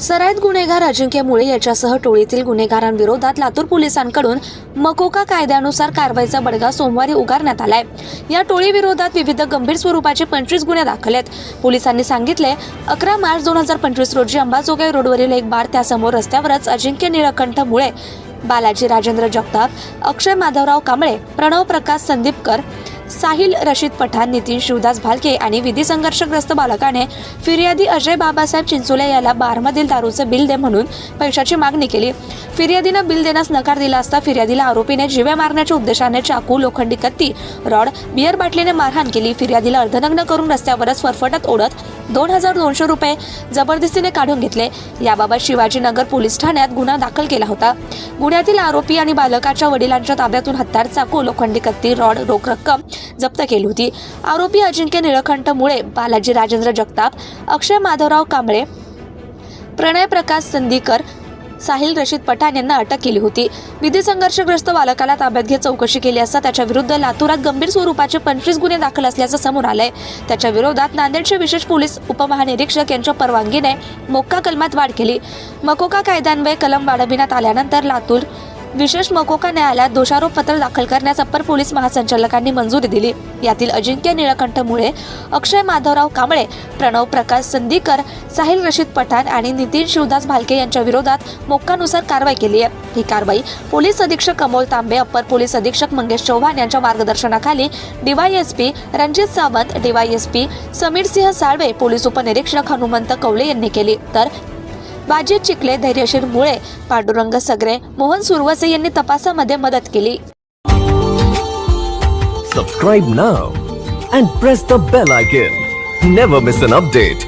सराईत गुन्हेगार अजिंक्य मुळे याच्यासह टोळीतील गुन्हेगारांविरोधात लातूर पोलिसांकडून मकोका कायद्यानुसार कारवाईचा बडगा सोमवारी उगारण्यात आलाय. या टोळीविरोधात विविध गंभीर स्वरूपाचे पंचवीस गुन्हे दाखल आहेत. पोलिसांनी सांगितले अकरा मार्च दोन हजार पंचवीस रोजी अंबाजोगाई रोडवरील एक बार त्यासमोर रस्त्यावरच अजिंक्य निळकंठ मुळे बालाजी राजेंद्र जगताप अक्षय माधवराव कांबळे प्रणव प्रकाश संदीपकर साहिल रशीद पठाण नितीन शिवदास भालके आणि विधी संघर्षग्रस्त बालकाने फिर्यादी अजय बाबासाहेब चिंचोले याला बारमधील दारूचं बिल दे म्हणून पैशाची मागणी केली. फिर्यादीनं बिल देण्यास नकार दिला असता फिर्यादीला आरोपीने जिवे मारण्याच्या उद्देशाने चाकू लोखंडी कत्ती रॉड बियर बाटलीने मारहाण केली. फिर्यादीला अर्धनग्न करून रस्त्यावरच फरफटत ओढत दोन हजार दोनशे रुपये जबरदस्तीने काढून घेतले. याबाबत शिवाजीनगर पोलीस ठाण्यात गुन्हा दाखल केला होता. गुन्ह्यातील आरोपी आणि बालकाच्या वडिलांच्या ताब्यातून हत्यार चाकू लोखंडी कत्ती रॉड रोख रक्कम जप्त केली होती. आरोपी अजिंक्य निळकंठ मुळे बालाजी राजेंद्र जगताप अक्षय माधवराव कांबळे प्रणय प्रकाश संदीकर साहिल रशीद पठाण यांना अटक केली होती. विधी संघर्षग्रस्त बालकाला ताब्यात घेत चौकशी केली असता त्याच्या विरुद्ध लातूरात गंभीर स्वरूपाचे पंचवीस गुन्हे दाखल असल्याचं समोर आलंय. त्याच्या विरोधात नांदेडचे विशेष पोलीस उपमहानिरीक्षक यांच्या परवानगीने मोक्का कलमात वाढ केली. मकोका कायद्यान्वये कलम वाढविण्यात आल्यानंतर लातूर विशेष मकोका न्यायालयात दोषारोपपत्र दाखल करण्यास अप्पर पोलीस महासंचालकांनी मंजुरी दिली. यातील अजिंक्य निळकंठ मुळे अक्षय माधवराव कांबळे प्रणव प्रकाश संदीकर साहिल रशीद पठाण आणि नितीन शिवदास भालके यांच्या विरोधात मोक्कानुसार कारवाई केली आहे. ही कारवाई पोलीस अधीक्षक अमोल तांबे अप्पर पोलीस अधीक्षक मंगेश चव्हाण यांच्या मार्गदर्शनाखाली DYSP Ranjit Sawant DYSP Sameer Singh Salve police उपनिरीक्षक हनुमंत कवले यांनी केली. तर बाजी चिखले धैर्यशील मुळे पांडुरंग सगरे मोहन सुरवसे यांनी तपासामध्ये मदत केली. Subscribe now and press the bell icon never miss an update